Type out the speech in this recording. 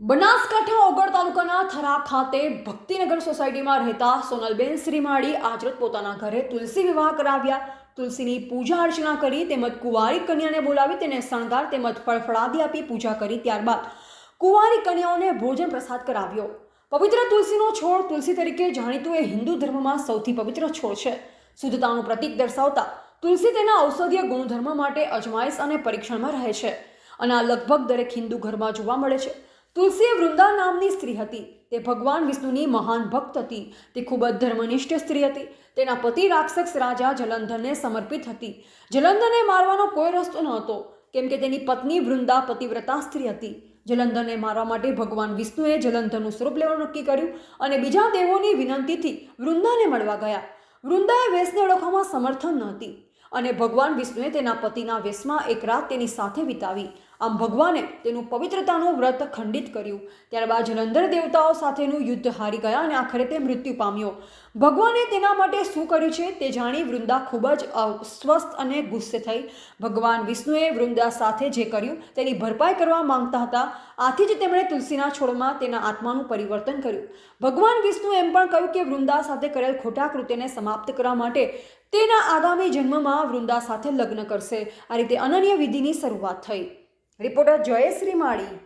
બનાસકાંઠા ઓગળ તાલુકાના થરા ખાતે ભક્તિનગર સોસાયટીમાં રહેતા સોનલબેન શ્રીમાળી આજરોજ પોતાના ઘરે તુલસી વિવાહ કરાવ્યા. તુલસીની પૂજા અર્ચના કરી તેમજ કુંવારી કન્યાને બોલાવી તેને શણગાર તેમજ ફળફળાદી આપી પૂજા કરી ત્યારબાદ કુંવારી કન્યાઓને ભોજન પ્રસાદ કરાવ્યો. પવિત્ર તુલસીનો છોડ તુલસી તરીકે જાણીતું એ હિન્દુ ધર્મમાં સૌથી પવિત્ર છોડ છે. શુદ્ધતાનું પ્રતીક દર્શાવતા તુલસી તેના ઔષધીય ગુણધર્મ માટે અજમાયશ અને પરીક્ષણમાં રહે છે. અને આ લગભગ દરેક હિન્દુ ઘરમાં જોવા મળે છે. તુલસી વૃંદા નામની સ્ત્રી હતી. તે ભગવાન વિષ્ણુની મહાન ભક્ત હતી. તે ખૂબ જ ધર્મનિષ્ઠ સ્ત્રી હતી. તેના પતિ રાક્ષસ રાજા જલંધરને સમર્પિત હતી. જલંધરને મારવાનો કોઈ રસ્તો નહોતો, કેમ કે તેની પત્ની વૃંદા પતિવ્રતા સ્ત્રી હતી. જલંધરને મારવા માટે ભગવાન વિષ્ણુએ જલંધરનું સ્વરૂપ લેવાનું નક્કી કર્યું અને બીજા દેવોની વિનંતીથી વૃંદાને મળવા ગયા. વૃંદાએ વેશને ઓળખવામાં સમર્થન નહોતી અને ભગવાન વિષ્ણુએ તેના પતિના વેશમાં એક રાત તેની સાથે વિતાવી. આમ ભગવાને તેનું પવિત્રતાનું વ્રત ખંડિત કર્યું. ત્યારબાદ જલંધર દેવતાઓ સાથેનું યુદ્ધ હારી ગયા અને આખરે તે મૃત્યુ પામ્યો. ભગવાને તેના માટે શું કર્યું છે તે જાણી વૃંદા ખૂબ જ અસ્વસ્થ અને ગુસ્સે થઈ. ભગવાન વિષ્ણુએ વૃંદા સાથે જે કર્યું તેની ભરપાઈ કરવા માંગતા હતા. આથી જ તેમણે તુલસીના છોડમાં તેના આત્માનું પરિવર્તન કર્યું. ભગવાન વિષ્ણુ એમ પણ કહ્યું કે વૃંદા સાથે કરેલ ખોટા કૃત્યને સમાપ્ત કરવા માટે તેના આગામી જન્મમાં વૃંદા સાથે લગ્ન કરશે. આ રીતે અનન્ય વિધિની શરૂઆત થઈ. રિપોર્ટર જયેશ શ્રીમાળી